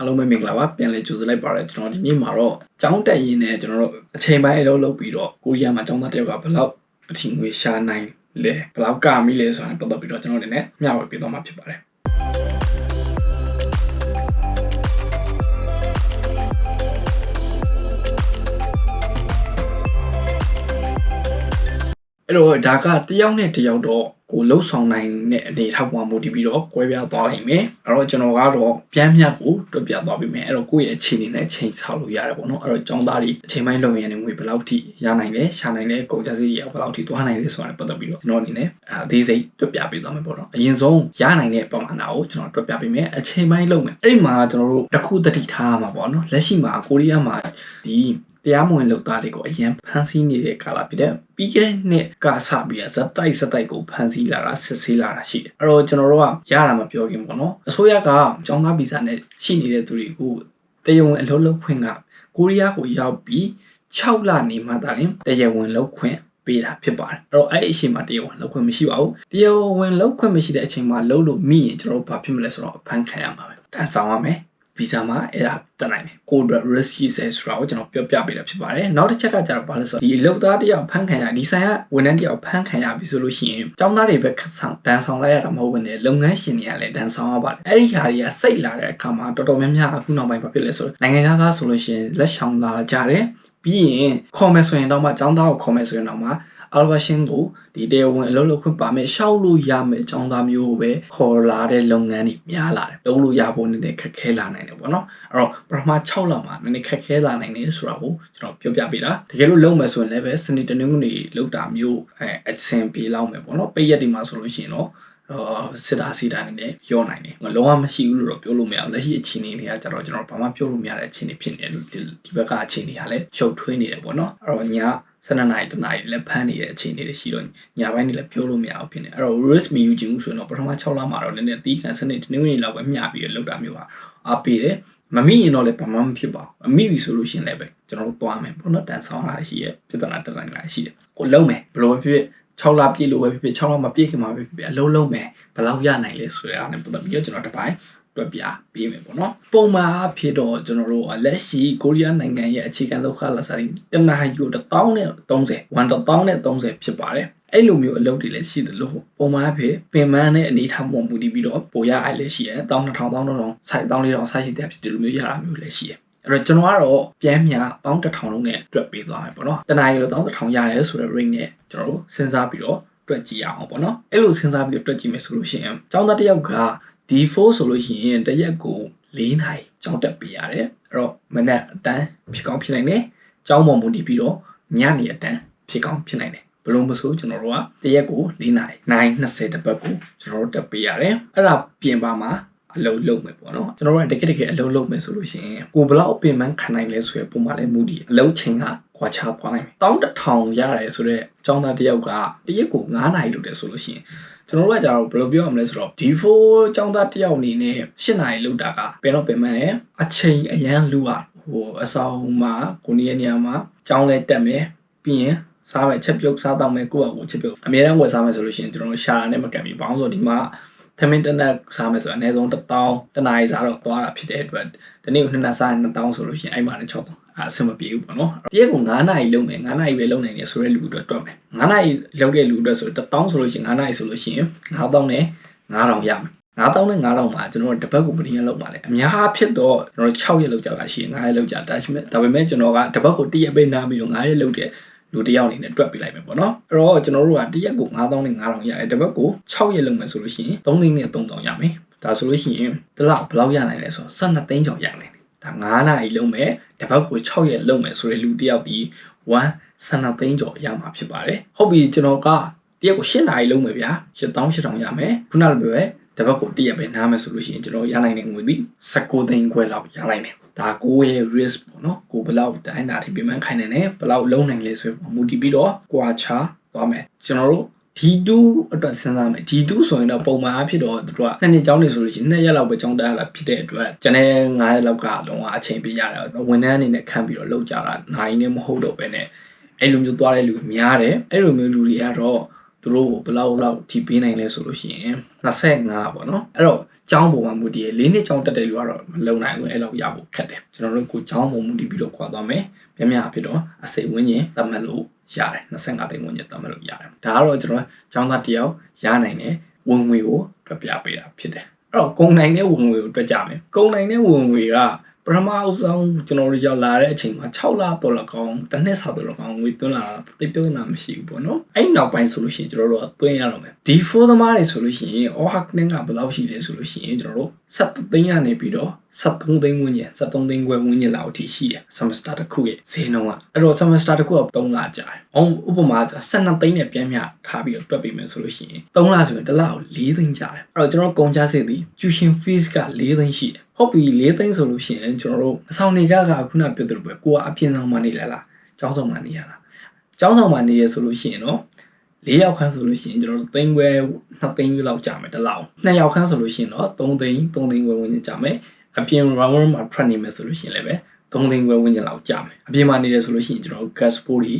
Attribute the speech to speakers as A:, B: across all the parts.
A: အားလုံးပဲမင်္ဂလာပါပြန်လည်ကြိုဆိုလိုက်ပါရကျွန်တော်ဒီနေ့မှာတော့ကျောင်းတက်ရင်းနဲ့ကျွန်တော်တို့အချိန်ပိုင်းအလုပ်လုပ်ပြီးတော့ကိုရီးယားမှာကျောင်းသားတစ်ယောက်ကဘယ်လောက်အထင်ငွေရှာနိုင်လဲဘယ်လောက်ကမိလဲဆိုတာနဲ့ပတ်သက်ပြီးတော့ကျွန်တော်တို့လည်းမျှဝေပေးသွားမှာဖြစ်ပါတယ်အဲ့တော့ဒါကတယောက်နဲ့တယောက်တော့ ကိုလှုပ်ဆောင်နိုင်တဲ့အနေအထားပေါ်မှာမူတည်ပြီးတော့ကွဲပြားသွားနိုင်မယ်အဲ့တော့ကျွန်တော်ကတော့ပြန်မြတ်ကိုတွက်ပြသွားပြီမယ်အဲ့တော့ကိုယ့်ရဲ့အခြေအနေနဲ့ချိန်ဆောက်လို့ရတယ်ပေါ့နော်အဲ့တော့ចောင်းသားတွေအချိန်ပိုင်းလုံရရင်ငွေဘယ်လောက်ထိရနိုင်လဲရှာနိုင်လဲကုန်ကြစည်ရဘယ်လောက်ထိသွားနိုင်လဲဆိုတာနဲ့ပတ်သက်ပြီးတော့ကျွန်တော်အနေနဲ့အသေးစိတ်တွက်ပြပေးသွားမယ်ပေါ့နော်အရင်ဆုံးရနိုင်တဲ့ပမာဏကိုကျွန်တော်တွက်ပြပေးမယ်အချိန်ပိုင်းလုံမယ်အဲ့ဒီမှာကျွန်တော်တို့တစ်ခုတတိထားမှာပေါ့နော်လက်ရှိမှာကိုရီးယားမှာဒီ တရားမဝင်လုပ်သားတွေကိုအရင်ဖမ်းဆီးနေတဲ့ကာလဖြစ်တဲ့ပြီးခဲ့တဲ့နှစ်ကစပြီးဇက်တိုက်ဇက်တိုက်ကိုဖမ်းဆီးလာတာစစ်ဆေးလာတာရှိတယ်အဲ့တော့ကျွန်တော်တို့ကရတာမပြောခင်ပေါ့နော်အစိုးရကចောင်းသားဗီဇာနဲ့ရှိနေတဲ့သူတွေကိုတရားဝင်အလုပ်လုပ်ခွင့်ကကိုရီးယားကိုရောက်ပြီး6လနေမှသာလျှင်တရားဝင်လုပ်ခွင့်ပေးတာဖြစ်ပါတယ်အဲ့တော့အဲ့အချိန်မှာတရားဝင်လောက်ခွင့်မရှိပါဘူးတရားဝင်လောက်ခွင့်မရှိတဲ့အချိန်မှာလုံးလို့မိရင်ကျွန်တော်တို့ဘာဖြစ်မလဲဆိုတော့အဖမ်းခံရမှာပဲတန်းဆောင်ရမယ် ဗီဇာမှာအဲ့ဒါတက်နိုင်တယ်ကိုအတွက် risk ရှိစေဆိုတာကိုကျွန်တော်ပြောပြပေးတာဖြစ်ပါတယ်နောက်တစ်ချက်ကကျတော့ဘာလဲဆိုတော့ဒီအလုပ်သားတယောက်ဖမ်းခံရဒီဆိုင်ကဝန်ထမ်းတယောက်ဖမ်းခံရပြီဆိုလို့ရှိရင်ကျောင်းသားတွေပဲခတ်ဆောင်တန်းဆောင်လိုက်ရတာမဟုတ်ဘဲနဲ့လုပ်ငန်းရှင်တွေကလည်းတန်းဆောင်ရပါတယ်အဲ့ဒီဟာတွေကစိတ်လာတဲ့အခါမှာတော်တော်များများအခုနောက်ပိုင်းဘာဖြစ်လဲဆိုတော့နိုင်ငံသားဆိုလို့ရှိရင်လက်ဆောင်လာကြတယ်ပြီးရင်ခေါ်မယ်ဆိုရင်တော့မှကျောင်းသားကိုခေါ်မယ်ဆိုရင်တော့မှ အာလဘရှင်ကိုဒီတရားဝင်အလုပ်လုပ်ခွင့်ပါမယ်ရှောက်လို့ရမယ်အကြောင်းသားမျိုးကိုပဲခေါ်လာတဲ့လုပ်ငန်းတွေများလာတယ်လုပ်လို့ရဖို့နည်းနည်းခက်ခဲလာနိုင်တယ်ပေါ့နော်အဲ့တော့ပထမ6လမှာနည်းနည်းခက်ခဲလာနိုင်တယ်ဆိုတာကိုကျွန်တော်ပြောပြပေးတာတကယ်လို့လုပ်မယ်ဆိုရင်လည်းပဲစနေတနင်္ဂနွေလုပ်တာမျိုးအဲအဆင်ပြေလောက်မယ်ပေါ့နော်ပိတ်ရက်ဒီမှာဆိုလို့ရှိရင်တော့အာစစ်တာစီတာနေနဲ့ရောနိုင်တယ်။လုံးဝမရှိဘူးလို့တော့ပြောလို့မရဘူး။လက်ရှိအခြေအနေတွေကကြတော့ကျွန်တော်ဘာမှပြောလို့မရတဲ့အခြေအနေဖြစ်နေတယ်ဒီဘက်ကအခြေအနေကလည်းရှုပ်ထွေးနေတယ်ပေါ့နော်။အဲ့တော့ညာ 12နာရီတနာရီလည်းဖမ်းနေတဲ့အခြေအနေတွေရှိတော့ညပိုင်းတွေလည်းပြောလို့မရဘူးဖြစ်နေအဲ့တော့ risk မယူချင်ဘူးဆိုရင်တော့ပထမ6လမှာတော့နည်းနည်းတီးခံစနစ်ဒီနေ့နေ့လောက်ပဲမျှပြီးတော့လုပ်တာမျိုးဟာအားပေးတယ်မမိရင်တော့လည်းဘာမှမဖြစ်ပါဘူးအမိပြီဆိုလို့ရှိရင်လည်းပဲကျွန်တော်တို့သွားမယ်ပေါ့နော်တန်ဆောင်ရရှိရဲ့ပြဿနာတက်တိုင်းလာရှိတယ်ကိုလုံးမယ်ဘယ်လိုပဲဖြစ်ဖြစ်6လပြည့်လို့ပဲဖြစ်ဖြစ်6လမပြည့်ခင်မှာပဲဖြစ်ဖြစ်အလုံးလုံးမယ်ဘယ်လောက်ရနိုင်လဲဆိုတဲ့အားနဲ့ပတ်သက်ပြီးတော့ကျွန်တော်တစ်ပိုင်း တွက်ပြပေးမယ်ပေါ့နော်ပုံမှန်အဖြစ်တော့ကျွန်တော်တို့လက်ရှိကိုရီးယားနိုင်ငံရဲ့အခြေခံလောက်ခလာစားတနာယူ1000နဲ့30 1000နဲ့30ဖြစ်ပါတယ်အဲ့လိုမျိုးအလုပ်တွေလည်းရှိတယ်လို့ပုံမှန်အဖြစ်ပင်မနဲ့အနေထားပုံမူတည်ပြီးတော့ပိုရအိုင်လည်းရှိတယ်1000 2000 1000ဆိုင်1400ဆိုင်ရှိတဲ့ဖြစ်တယ်လို့မျိုးရတာမျိုးလည်းရှိတယ်အဲ့တော့ကျွန်တော်ကတော့ပြန်မြ1100လုံးနဲ့တွက်ပေးသွားမယ်ပေါ့နော်တနာရီ1100ရတယ်ဆိုတဲ့ ring နဲ့ကျွန်တော်တို့စဉ်းစားပြီးတော့တွက်ကြည့်အောင်ပေါ့နော်အဲ့လိုစဉ်းစားပြီးတော့တွက်ကြည့်မယ်ဆိုလို့ရှိရင်ចောင်းသားတစ်ယောက်က D4 ဆိုလို့ရှိရင်တရက်ကို၄နိုင်ကြောင်းတက်ပေးရတယ်အဲ့တော့မနက်အတန်းဖြစ်ကောင်းဖြစ်နိုင်တယ်ကြောင်းပေါ်မူတည်ပြီးတော့ညနေအတန်းဖြစ်ကောင်းဖြစ်နိုင်တယ်ဘလို့မဆိုကျွန်တော်တို့ကတရက်ကို၄နိုင်နိုင်20တပတ်ကိုကျွန်တော်တို့တက်ပေးရတယ်အဲ့ဒါပြင်ပါမှာအလုံးလုံးမယ်ပေါ့နော်ကျွန်တော်တို့ကတကယ်တကယ်အလုံးလုံးမယ်ဆိုလို့ရှိရင်ကိုဘလောက်အပင်ပန်းခံနိုင်လဲဆိုရပုံမှန်လဲမူတည်အလုံးချိန်က ကွာခြားသွားနိုင်တယ်တောင်းတထောင်ရတယ်ဆိုတော့ចောင်းသားတယောက်ကတရက်ကို9နိုင်လို့တယ်ဆိုလို့ရှိရင်ကျွန်တော်တို့ကကြတော့ဘယ်လိုပြောရမလဲဆိုတော့ D4 ចောင်းသားတယောက်အနေနဲ့၈နာရီလောက်တာကပင်တော့ပင်မှန်တယ်အချိန်အရန်လူอ่ะဟိုအဆောင်မှာကိုနေရနေရာမှာចောင်းလဲတက်မယ်ပြီးရင်စားမယ်ချက်ပြုတ်စားတော့မယ်ကိုယ့်အကူချက်ပြုတ်အများအားဝယ်စားမယ်ဆိုလို့ရှိရင်ကျွန်တော်တို့ရှာတာနဲ့မကပ်ပြီးဘောင်းဆိုဒီမှာသမင်းတနက်စားမယ်ဆိုအနည်းဆုံး1000တနားရီစားတော့သွားတာဖြစ်တဲ့အတွက်ဒီနေ့ကိုနှစ်နက်စားရင်1000ဆိုလို့ရှိရင်အဲ့မှာလည်း6000 အဆင်မပြေဘူးပေါ့နော်တရက်ကို9နာရီလုံးမယ်9နာရီပဲလုံးနိုင်တယ်ဆိုတဲ့လူအတွက်တွက်မယ်9နာရီလုံးတဲ့လူအတွက်ဆို1000ဆိုလို့ရှိရင်9နာရီဆိုလို့ရှိရင်9000နဲ့9000ရမယ်9000နဲ့9000မှာကျွန်တော်တို့တပတ်ကိုဘယ်နည်းလောက်ပါလဲအများဖြစ်တော့ကျွန်တော်6ရက်လောက်ကြာတာရှိရင်9ရက်လောက်ကြာဒါရှိမဲ့ဒါပေမဲ့ကျွန်တော်ကတပတ်ကို1ရက်ပဲနားပြီးတော့9ရက်လောက်တဲ့လူတယောက်အနေနဲ့တွက်ပြလိုက်မယ်ပေါ့နော်အဲ့တော့ကျွန်တော်တို့ကတရက်ကို9000နဲ့9000ရတယ်တပတ်ကို6ရက်လုံးမယ်ဆိုလို့ရှိရင်3သိန်းနဲ့3000ရမယ်ဒါဆိုလို့ရှိရင်တစ်လဘယ်လောက်ရနိုင်လဲဆိုတော့12သိန်းကျော်ရနိုင်တယ်ဒါ 9နာရီလုံးမယ်တပတ်ကို6ရက်လုံးမယ်ဆိုတဲ့လူတယောက်ဒီ1ဆန္ဒသိန်းကျော်ရမှာဖြစ်ပါတယ်ဟုတ်ပြီကျွန်တော်ကတရက်ကို8နာရီလုံးမယ်ဗျာ8800ရမယ်ခုနလိုပဲတပတ်ကိုတရက်ပဲနားမယ်ဆိုလို့ရှိရင်ကျွန်တော်ရနိုင်တဲ့ငွေသည်19သိန်းခွဲလောက်ရနိုင်တယ်ဒါကိုရဲ့ risk ပေါ့နော်ကိုဘယ်လောက်တိုင်းတာထိပြမှန်းခိုင်းနေတယ်ဘယ်လောက်လုံးနိုင်လဲဆိုတော့မူတည်ပြီးတော့ကွာချာသွားမယ်ကျွန်တော်တို့ D2 အတွက်စဉ်းစားမယ် D2 ဆိုရင်တော့ပုံမှန်အဖြစ်တော့သူတို့ကနှစ်နှစ်ကျောင်းနေဆိုလို့ရှိရင်နှစ်ရက်လောက်ပဲကျောင်းတက်ရတာဖြစ်တဲ့အတွက်ကျန်တဲ့9ရက်လောက်ကလုံးဝအချိန်ပေးရတယ်ဝန်ထမ်းအနေနဲ့ခံပြီးတော့လုပ်ကြတာနိုင်နေမဟုတ်တော့ပဲねအဲ့လိုမျိုးသွားတဲ့လူများတယ်အဲ့လိုမျိုးလူတွေကတော့သူသူတို့ကိုဘယ်လောက်လောက်ထိပေးနိုင်လဲဆိုလို့ရှိရင်25ပေါ့နော်အဲ့တော့ကျောင်းပုံမှာမူတည်ရ၄နှစ်ကျောင်းတက်တဲ့လူကတော့မလုံနိုင်ဘူးအဲ့လောက်ရဖို့ခက်တယ်ကျွန်တော်တို့ကိုကျောင်းပုံမူတည်ပြီးတော့ခွာသွားမယ်ပြင်းပြအဖြစ်တော့အစိတ်ဝင်းရင်တတ်မှတ်လို့ ရတယ်25သိန်းဝန်းကျင်တတ်မှတ်လို့ရတယ်ဒါကတော့ကျွန်တော်ကျောင်းသားတယောက်ရနိုင်တဲ့ဝင်ငွေကိုတွက်ပြပေးတာဖြစ်တယ်အဲ့တော့ကုန်နိုင်တဲ့ဝင်ငွေကိုတွက်ကြမယ်ကုန်နိုင်တဲ့ဝင်ငွေက ပထမအဦးဆုံးကျွန်တော်တို့ရောက်လာတဲ့အချိန်မှာ6လတော့လကောင်းတစ်နှစ်စာတော့လကောင်းငွေသွင်းလာတာတိတ်ပြုံးတာမရှိဘူးပေါ့နော်အဲ့နောက်ပိုင်းဆိုလို့ရှိရင်ကျွန်တော်တို့ကသွင်းရတော့မယ်ဒီ4သမားတွေဆိုလို့ရှိရင် all hack နဲ့ကဘယ်လောက်ရှိလဲဆိုလို့ရှိရင်ကျွန်တော်တို့7သိန်းကနေပြီးတော့73သိန်းဝန်းကျင်73သိန်းခွဲဝန်းကျင်လောက်အထိရှိတယ် semester တစ်ခုရဲ့ဈေးနှုန်းကအဲ့တော့ semester တစ်ခုက3လကြာတယ်။အောင်ဥပမာ12သိန်းနဲ့ပြန်မျှထားပြီးတော့တွက်ပေးမယ်ဆိုလို့ရှိရင်3လဆိုရင်တစ်လကို4သိန်းကြာတယ်။အဲ့တော့ကျွန်တော်ကုန်ကြစေသည် tuition fees က4သိန်းရှိတယ်။ ဟုတ်ပြီ4သိန်းဆိုလို့ရှိရင်ကျွန်တော်တို့အဆောင်တွေကကခုနပြောသလိုပဲကိုကအပြင်ဆောင်မှနေလာလား။ကျောင်းဆောင်မှနေရလား။ကျောင်းဆောင်မှနေရဆိုလို့ရှိရင်တော့၄ယောက်ခန်းဆိုလို့ရှိရင်ကျွန်တော်တို့သိန်းခွဲ2သိန်းလောက်ကြာမယ်တစ်လောက်နှစ်ယောက်ခန်းဆိုလို့ရှိရင်တော့3သိန်း3သိန်းခွဲဝန်းကျင်ကြာမယ်အပြင် round မှာထွက်နေမယ်ဆိုလို့ရှိရင်လည်းပဲ3သိန်းခွဲဝန်းကျင်လောက်ကြာမယ်အပြင်မှာနေတယ်ဆိုလို့ရှိရင်ကျွန်တော်တို့ gas ပိုးတွေ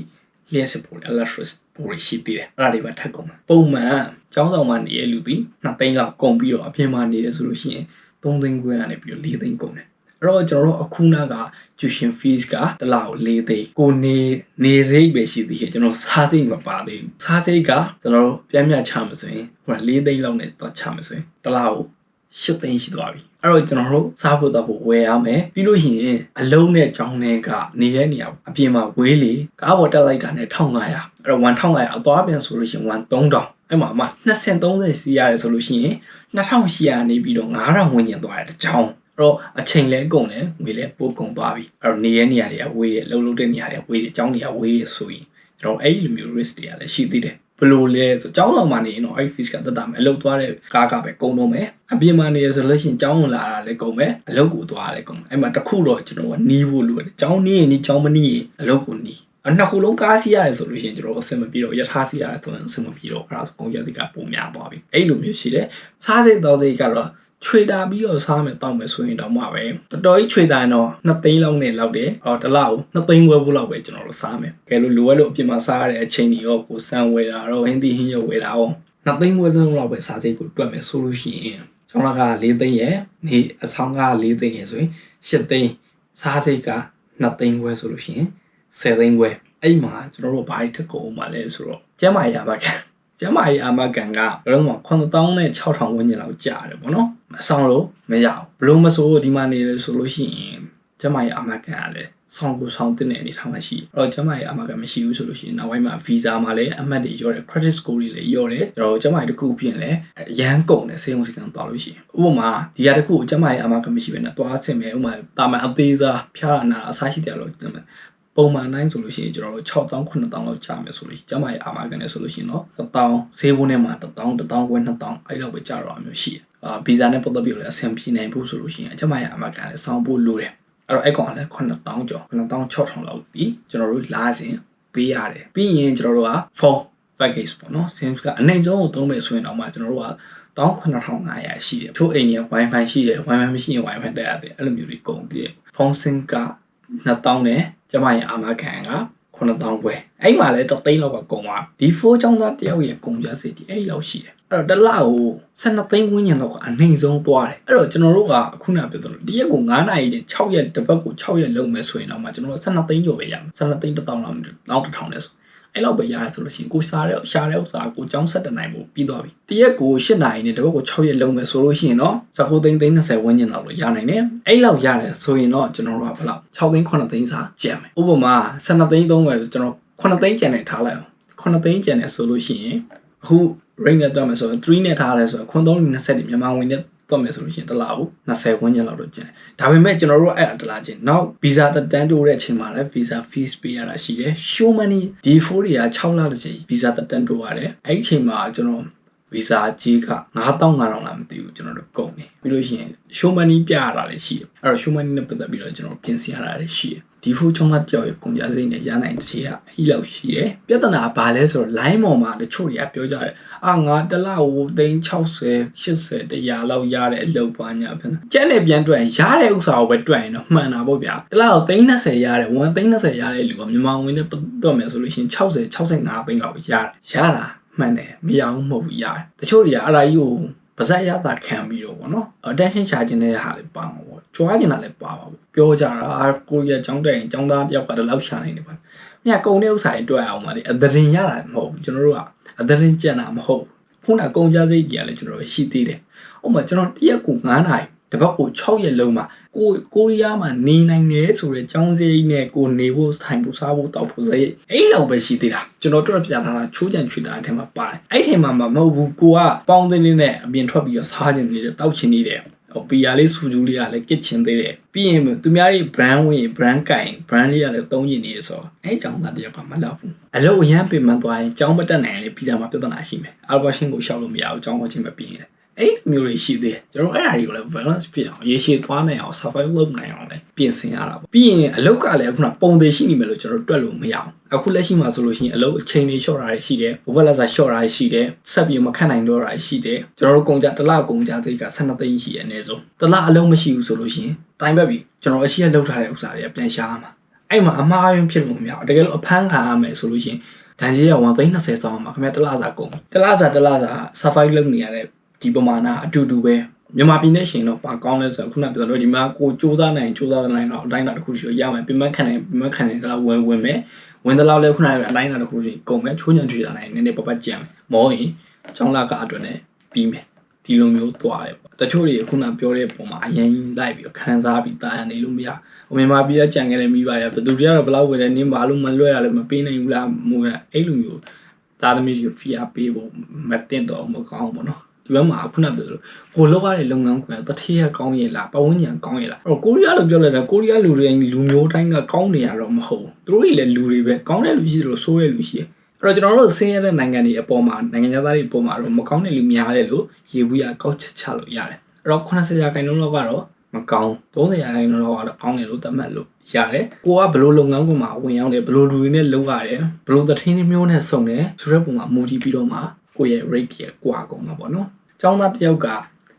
A: လျှက်စစ်ပိုးတွေ electric ပိုးတွေရှိသေးတယ်အဲ့ဒါတွေပဲထပ်ကုန်မှာပုံမှန်ကျောင်းဆောင်မှာနေရလူသည်2သိန်းလောက်ကုန်ပြီးတော့အပြင်မှာနေတယ်ဆိုလို့ရှိရင် 3သိန်းခွဲကနေပြီးတော့4သိန်းကုန်တယ်အဲ့တော့ကျွန်တော်တို့အခုနက tuition fees ကတစ်လကို၄သိန်းကိုနေနေစိတ်ပဲရှိသေးတယ်ကျွန်တော်စားစိတ်မပါသေးဘူးစားစိတ်ကကျွန်တော်တို့ပြန်မြချမှာဆိုရင်ဟို၄သိန်းလောက်နဲ့တော့ချမှာဆိုရင်တစ်လကို၈သိန်းရှိသွားပြီအဲ့တော့ကျွန်တော်တို့စားဖို့တော့ဖို့ဝယ်ရမယ်ပြီးလို့ရှိရင်အလုံးနဲ့ကြောင်းနဲ့ကနေတဲ့နေရာအပြင်မှာဝေးလေကားပေါ်တက်လိုက်တာနဲ့1500အဲ့တော့1500အသွားပြန်ဆိုလို့ရှိရင်3000 အဲ့မှာမှ20 30စီးရတယ်ဆိုလို့ရှိရင်2800နေပြီးတော့9000ဝန်းကျင်သွားတယ်တချောင်းအဲ့တော့အချိန်လဲကုန်တယ်ငွေလဲပို့ကုန်သွားပြီအဲ့တော့နေရနေရာတွေကဝေးတယ်လှုပ်လှုပ်တဲ့နေရာတွေဝေးတယ်အကြောင်းတွေကဝေးတယ်ဆိုရင်ကျွန်တော်အဲ့လိုမျိုး risk တွေကလည်းရှိသေးတယ်ဘလို့လဲဆိုကျောင်းဆောင်မှာနေရင်တော့အဲ့ fish ကတက်တာမယ်အလုပ်သွားတဲ့ကားကပဲကုန်တော့မယ်အပြင်မှာနေရဆိုလို့ရှိရင်ကျောင်းဝင်လာတာလည်းကုန်မယ်အလုပ်ကိုသွားလည်းကုန်မယ်အဲ့မှာတစ်ခုတော့ကျွန်တော်ကနီးဖို့လိုတယ်ကျောင်းနီးရင်နီးကျောင်းမနီးရင်အလုပ်ကိုနီးအ နှစ်ခုလုံးကားစီးရတယ်ဆိုလို့ရှိရင်ကျွန်တော်အဆင်မပြေတော့ရထားစီးရတယ်ဆိုရင်အဆင်မပြေတော့အဲ့ဒါဆိုကုန်ရစီကပုံများသွားပြီအဲ့လိုမျိုးရှိတယ်စားစိတ်တော်စိတ်ကတော့ခြွေတာပြီးတော့စားမယ်တောက်မယ်ဆိုရင်တော့မှပဲတော်တော်ကြီးခြွေတာရင်တော့2သိန်းလောက်နဲ့လောက်တယ်အော်တစ်လောက်2သိန်းဝယ်ဖို့လောက်ပဲကျွန်တော်တို့စားမယ်ကဲလို့လိုအပ်လို့အပြင်မှာစားရတဲ့အချိန်ကြီးရောကိုစံဝယ်တာတော့ဟင်းသီးဟင်းရုပ်ဝယ်တာရော2သိန်းဝယ်လောက်ပဲစားစိတ်ကိုတွက်မယ်ဆိုလို့ရှိရင်ကျောင်းလာက4သိန်းရဲ့နေအဆောင်က4သိန်းရဲ့ဆိုရင်8သိန်းစားစိတ်က2သိန်းဝယ်ဆိုလို့ရှိရင် 10သိန်းဝယ်အဲ့မှာကျွန်တော်တို့ဘာကြီးထက်ကုန်မှလဲဆိုတော့ကျမ်းမာရပါကကျမ်းမာရေးအာမခံကလုံးဝ9000နဲ့6000ဝန်းကျင်လောက်ကျတယ်ပေါ့နော်မဆောင်လို့မရအောင်ဘလို့မဆိုဒီမှာနေလို့ဆိုလို့ရှိရင်ကျမ်းမာရေးအာမခံရတယ်ဆောင်ကိုဆောင်တင်တဲ့အနေထားမှာရှိအဲ့တော့ကျမရဲ့အမှားကမရှိဘူးဆိုလို့ရှိရင်နောက်ပိုင်းမှာ visa မှာလည်းအမှတ်တွေရောတယ် credit score တွေလည်းရောတယ်ကျွန်တော်ကျမရဲ့တစ်ခုပြင်လဲရန်ကုန်တဲ့စေုံစကန်သွားလို့ရှိရင်ဥပမာဒီဟာတစ်ခုကိုကျမရဲ့အမှားကမရှိဘဲနဲ့သွားဆင်မယ်ဥပမာတာမန်အသေးစားဖျားရနာအစားရှိတယ်လို့ ပုံမှန်တိုင်းဆိုလို့ရှိရင်ကျွန်တော်တို့6000 9000လောက်ကြာမယ်ဆိုလို့ရှိရင်ကျမရဲ့အာမခံနဲ့ဆိုလို့ရှိရင်တော့1000ဈေးဘုန်းထဲမှာ1000 1000ခွဲ2000အဲ့လောက်ပဲကြာတော့အမျိုးရှိတယ်အာဗီဇာနဲ့ပတ်သက်ပြီးတော့အဆင်ပြေနိုင်ဖို့ဆိုလို့ရှိရင်ကျမရဲ့အာမခံလည်းစောင်းဖို့လိုတယ်အဲ့တော့အဲ့ကောင်ကလည်း9000ကျော်9000 6000လောက်ပြီးကျွန်တော်တို့လာစဉ်ပေးရတယ်ပြီးရင်ကျွန်တော်တို့ကဖုန်း package ပေါ့နော် sims ကအနိုင်ကျုံးကိုသုံးမယ်ဆိုရင်တော့မှကျွန်တော်တို့က19500ရှိတယ်ချို့အိမ်ကြီး wifi ရှိတယ် wifi မရှိရင် wifi တက်ရတယ်အဲ့လိုမျိုးတွေကုန်ပြီးဖုန်း sim က 2000နဲ့ကျမရဲ့အာမခံက9000ပဲအဲ့မှာလည်းတော့သိန်းလောက်ကကုန်သွားဒီ4ချောင်းသားတယောက်ရဲ့ကုန်ကြစိတ်ဒီအဲ့လောက်ရှိတယ်အဲ့တော့တစ်လကို12သိန်းဝန်းကျင်လောက်ကအနှိမ်ဆုံးသွားတယ်အဲ့တော့ကျွန်တော်တို့ကအခုနပြောသလိုတရက်ကို9နာရီနဲ့6ရက်တစ်ပတ်ကို6ရက်လုံးမယ်ဆိုရင်တော့မှကျွန်တော်တို့12သိန်းကျော်ပဲရမယ်12သိန်း1000လောက်လောက်1000လဲဆို အဲ့လောက်ပဲရတယ်ဆိုလို့ရှိရင်ကိုစားတဲ့ရှားတဲ့ဥစ္စာကိုကြောင်းဆက်တနိုင်ဖို့ပြီးသွားပြီတရက်ကို8နာရီနဲ့တစ်ပတ်ကို6ရက်လုံးမယ်ဆိုလို့ရှိရင်တော့19သိန်းသိန်း20ဝန်းကျင်လောက်လို့ရနိုင်တယ်အဲ့လောက်ရတယ်ဆိုရင်တော့ကျွန်တော်တို့ကဘယ်လောက်6သိန်း9သိန်းစာကျန်မယ်ဥပမာ12သိန်းသုံးမယ်ကျွန်တော်9သိန်းကျန်နေထားလိုက်အောင်9သိန်းကျန်နေဆိုလို့ရှိရင်အခု rate နဲ့တွက်မယ်ဆိုရင်3နဲ့ထားရဲဆိုတော့ခွန်3 20မြန်မာဝင်နဲ့ တွက်မယ်ဆိုလို့ရှိရင်တစ်လားကို20ဝန်းကျင်လောက်တော့ကျန်တယ်ဒါပေမဲ့ကျွန်တော်တို့အဲ့အတလားချင်းနောက် visa တက်တန်းတိုးတဲ့အချိန်မှာလည်း visa fees ပေးရတာရှိတယ် show money D4 တွေက6လတစ်ချိန် visa တက်တန်းတိုးရတယ်အဲ့ဒီအချိန်မှာကျွန်တော်ဗီဇာကြီးက9500လားမသိဘူးကျွန်တော်တို့ကုန်နေပြီးလို့ရှိရင် show money ပြရတာလည်းရှိတယ်အဲ့တော့ show money နဲ့ပတ်သက်ပြီးတော့ကျွန်တော်ပြင်ဆင်ရတာလည်းရှိတယ် ဒီဖိုးချုံသားတယောက်ရဲ့ကုန်ကြစိတ်နဲ့ရနိုင်တဲ့ခြေကအကြီးလောက်ရှိတယ်ပြဿနာဘာလဲဆိုတော့ line ပေါ်မှာတချို့တွေကပြောကြတယ်အာငါတစ်လကိုသိန်း60 80 100လောက်ရတဲ့အလုပ်ပါညာဖြစ်နေကျန်နေပြန်တွေ့ရတဲ့ဥစ္စာကိုပဲတွေ့ရင်တော့မှန်တာပေါ့ဗျာတစ်လကိုသိန်း20ရတယ်ဝန်သိန်း20ရတဲ့လူကမြန်မာဝင်နဲ့ပတ်သက်မယ်ဆိုလို့ရှိရင်60 65သိန်းလောက်ရတယ်ရတာမမှန်တယ်မရဘူးမဟုတ်ဘူးရတယ်တချို့တွေကအဲ့ဒါကြီးကိုပါဇက်ရတာခံပြီးတော့ဗောနော်အတက်ရှင်းချခြင်းတဲ့ဟာလေးပါမှာဗော ကြွားခြင်းတာလည်းပါပါဗောပြောကြတာအာကိုရီးယားចောင်းတက်ရင်ចောင်းသားတယောက်ကတည်းကရှာနေတယ်ပါမြတ်ကုံတဲ့ဥစ္စာတွေတွေ့အောင်ပါလေအသရင်ရတာမဟုတ်ဘူးကျွန်တော်တို့ကအသရင်ကြံတာမဟုတ်ဘူးခုနကုံကြစိတ်ကြီးကလည်းကျွန်တော်တို့ရှိသေးတယ်ဥပမာကျွန်တော်တရက်ကို9နာရီတပတ်ကို6ရက်လုံးမှာကိုကိုရီးယားမှာနေနိုင်တယ်ဆိုတဲ့ចောင်းစရိတ်နဲ့ကိုနေဖို့ထိုင်ဖို့စားဖို့တောက်ဖို့စရိတ်အဲ့လောက်ပဲရှိသေးတာကျွန်တော်တို့ပြထားတာချိုးကြံချွေတာအထက်မှာပါတယ်အဲ့ထင်မှာမဟုတ်ဘူးကိုကပေါင်းသိန်းလေးနဲ့အပြင်ထွက်ပြီးတော့စားခြင်းနေတယ်တောက်ချင်နေတယ်ဟို ပီယာလေးစူဂျူးလေးကလည်းကစ်ချင်သေးတယ်ပြီးရင်သူများတွေ brand ဝင် brand ကင် brand လေးကလည်းသုံးရင်နေဆိုတော့အဲ့ကြောင့်သားတယောက်ကမလောက်ဘူးအလုပ်အရန်ပင်ပန်းသွားရင်ကြောင်းမတက်နိုင်ရင်လေပြီးသားမှာပြဿနာရှိမယ် albation ကိုရှောက်လို့မရဘူးကြောင်းဝချင်းမပြီးရင် အဲ့လိုမျိုးတွေရှိသေးတယ်ကျွန်တော်အဲ့ဒါတွေကိုလည်း balance ဖြစ်အောင်ရေရှည်သွားနိုင်အောင် survive လုပ်နိုင်အောင်လည်းပြင်ဆင်ရတာပေါ့ပြီးရင်အလုတ်ကလည်းခုနပုံသေးရှိနေမယ်လို့ကျွန်တော်တွက်လို့မရအောင်အခုလက်ရှိမှာဆိုလို့ရှိရင်အလုတ်အချိန်တွေ short တာရှိတယ်ဘဝလက်စား short တာရှိတယ်ဆက်ပြီးမခတ်နိုင်တော့တာရှိတယ်ကျွန်တော်တို့ကုန်ကြတစ်လကုန်ကြသိက12သိန်းရှိရအနည်းဆုံးတစ်လအလုံးမရှိဘူးဆိုလို့ရှိရင်တိုင်းပဲပြီကျွန်တော်အရှိရလောက်ထားတဲ့ဥစ္စာတွေကပြန်ရှားမှာအဲ့မှာအမှားယွင်းဖြစ်လို့မရဘူးတကယ်လို့အဖမ်းခံရမယ်ဆိုလို့ရှိရင်ဒန်ကြီးက1သိန်း20ဆောင်းမှာခင်ဗျတစ်လစာကုန်တစ်လစာတစ်လစာ survive လုပ်နေရတဲ့ ဒီပမာဏအတူတူပဲမြန်မာပြည်နဲ့ရှင်တော့ပါကောင်းလဲဆိုတော့ခုနပြောလို့ဒီမှာကိုစူးစမ်းနိုင်စူးစမ်းနိုင်တော့အတိုင်းအတာတစ်ခုရှိရမယ်ပြင်မခံနိုင်ပြင်မခံနိုင်တော့ဝင်ဝင်မယ်ဝင်တော့လည်းခုနကအတိုင်းအတာတစ်ခုရှိကုန်မယ်ချိုးညံထွေတာနိုင်နည်းနည်းပပကြံမယ်မောရင်ចောင်းလာကအတွက်နဲ့ပြီးမယ်ဒီလိုမျိုးသွားတယ်ပေါ့တချို့တွေခုနပြောတဲ့ပုံမှာအရင်လိုက်ပြီးခံစားပြီးတာနေလို့မရဟိုမြန်မာပြည်ကကြံခဲ့တဲ့မိဘတွေကဘယ်သူတွေကတော့ဘလောက်ဝယ်တယ်နင်းဘာလို့မလွှဲရလဲမပေးနိုင်ဘူးလားမို့အဲ့လိုမျိုးသားသမီးတွေကိုဖီအားပေးဖို့မတင်တော့မကောင်းဘူးနော် ဒီဘက်မှာခုနပြောလို့ကိုလောက်ရတဲ့လုပ်ငန်းကွယ်တထေးရကောင်းရဲ့လားပဝန်းကျင်ကောင်းရဲ့လားအဲ့တော့ကိုရီးယားလို့ပြောလိုက်တာကိုရီးယားလူတွေလူမျိုးတိုင်းကကောင်းနေရတော့မဟုတ်ဘူးသူတို့တွေလည်းလူတွေပဲကောင်းတဲ့လူရှိတယ်လို့ဆိုးတဲ့လူရှိတယ်အဲ့တော့ကျွန်တော်တို့ဆင်းရဲတဲ့နိုင်ငံတွေအပေါ်မှာနိုင်ငံသားတွေအပေါ်မှာတော့မကောင်းတဲ့လူများတယ်လို့ရေဘူးရကောက်ချက်ချလို့ရတယ်အဲ့တော့80ရာခိုင်နှုန်းလောက်ကတော့မကောင်း30ရာခိုင်နှုန်းလောက်ကတော့ကောင်းတယ်လို့သတ်မှတ်လို့ရတယ်ကိုကဘယ်လိုလုပ်ငန်းကွင်မှာဝင်ရောက်တယ်ဘယ်လိုလူတွေနဲ့လုပ်ရတယ်ဘယ်လိုသထင်းမျိုးနဲ့စုံတယ်ဆိုတဲ့ပုံမှာမူတည်ပြီးတော့မှကိုယ့်ရဲ့ rate ကြီးကွာကုန်မှာပေါ့နော် ကျောင်းသားတစ်ယောက်က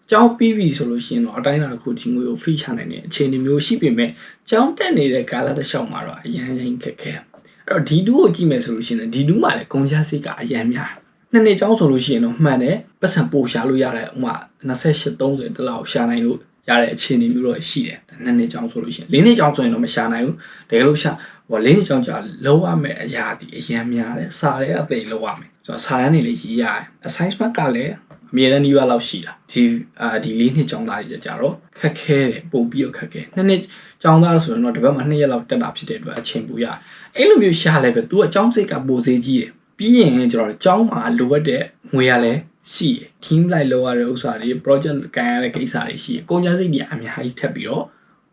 A: ကျောင်းပြီးပြီဆိုလို့ရှိရင်တော့အတိုင်းအတာတစ်ခုချင်းငွေကို free ချနိုင်တဲ့အခြေအနေမျိုးရှိပေမဲ့ကျောင်းတက်နေတဲ့ကာလတစ်လျှောက်မှာတော့အရန်ရင်ခက်ခဲအဲ့တော့ D2 ကိုကြည့်မယ်ဆိုလို့ရှိရင် D2 မှာလည်းကုန်ကျစရိတ်ကအရန်များနှစ်နှစ်ကျောင်းဆိုလို့ရှိရင်တော့မှန်တယ်ပတ်စံပို့ရှာလို့ရတယ်ဥမာ28 30တလောက်ရှာနိုင်လို့ရတဲ့အခြေအနေမျိုးတော့ရှိတယ်နှစ်နှစ်ကျောင်းဆိုလို့ရှိရင်လေးနှစ်ကျောင်းဆိုရင်တော့မရှာနိုင်ဘူးတကယ်လို့ရှာဟိုလေးနှစ်ကျောင်းကြာလုံးဝမဲ့အရာဒီအရန်များတယ်စာရဲအသိလုံးဝမယ်ဆိုတော့စာရန်နေလေးရေးရတယ် assignment ကလည်း အမြဲတမ်းနှီးပါလောက်ရှိတာဒီအာဒီလေးနှစ်ကျောင်းသားတွေကြတော့ခက်ခဲတယ်ပုံပြီးတော့ခက်ခဲနှစ်နှစ်ကျောင်းသားဆိုရင်တော့ဒီဘက်မှာနှစ်ရက်လောက်တက်တာဖြစ်တဲ့အတွက်အချိန်ပူရအဲ့လိုမျိုးရှာလဲပဲ तू အကျောင်းစိတ်ကပိုသေးကြီးတယ်ပြီးရင်ကျွန်တော်ကျောင်းမှာလိုအပ်တဲ့ငွေရလဲရှိရ team လိုက်လောက်ရတဲ့ဥစ္စာတွေ project ကန်ရတဲ့ကိစ္စတွေရှိရကုန်ကျစရိတ်တွေအများကြီးထပ်ပြီးတော့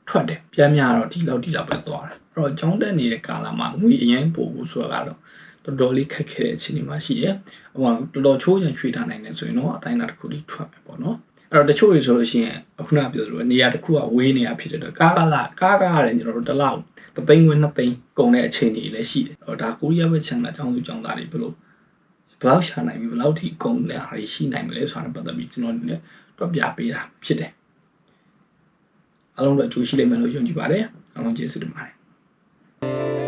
A: ထွက်တယ်ပြန်များတော့ဒီလောက်ဒီလောက်ပဲသွားတယ်အဲ့တော့ကျောင်းတက်နေတဲ့ကာလမှာငွေအရင်ပို့ဖို့ဆိုတာကတော့ တော်တော်လေးခက်ခဲတဲ့အခြေအနေမှာရှိရဲဟိုတော်တော်ချိုးချင်ချွေထားနိုင်တယ်ဆိုရင်တော့အတိုင်းအတာတစ်ခုလေးထွက်မယ်ပေါ့နော်အဲ့တော့တချို့တွေဆိုလို့ရှိရင်အခုနပြောသလိုနေရာတစ်ခုကဝေးနေရဖြစ်တဲ့တော့ကားကားလာကားကားရတယ်ကျွန်တော်တို့တစ်လောက်တသိန်းဝင်းနှစ်သိန်းကုန်တဲ့အခြေအနေလည်းရှိတယ်ဟောဒါကိုရီးယားဘက်ခြမ်းကအကြောင်းစုအကြောင်းသားတွေဘယ်လိုဘယ်လောက်ရှာနိုင်ပြီဘယ်လောက်ထိကုန်လဲဟာရှိနိုင်မလဲဆိုတာနဲ့ပတ်သက်ပြီးကျွန်တော်ဒီနေ့တော့ပြပေးတာဖြစ်တယ်အားလုံးတော့ကြိုးရှိလိမ့်မယ်လို့ယုံကြည်ပါတယ်အားလုံးကျေးဇူးတင်ပါတယ်